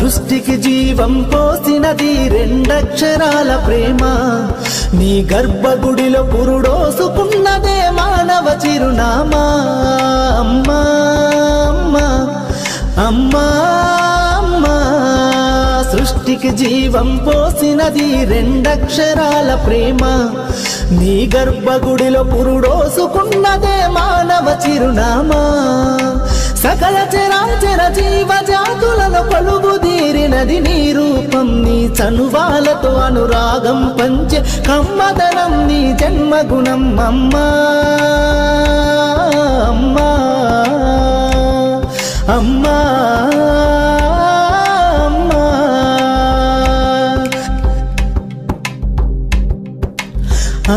సృష్టికి జీవం పోసినది రెండక్షరాల ప్రేమ. నీ గర్భగుడిలో పురుడోసుకున్నదే మానవ చిరునామా. అమ్మా అమ్మా అమ్మా అమ్మా. సృష్టికి జీవం పోసినది రెండక్షరాల ప్రేమ. నీ గర్భగుడిలో పురుడోసుకున్నదే మానవ చిరునామా. సకల చరాచర జీవ జాతులను పలుగుదీరినది నీ రూపం నీ చనువాలతో అనురాగం పంచ కమ్మదనం నీ జన్మగుణం. అమ్మా అమ్మా అమ్మా అమ్మా. ఆ,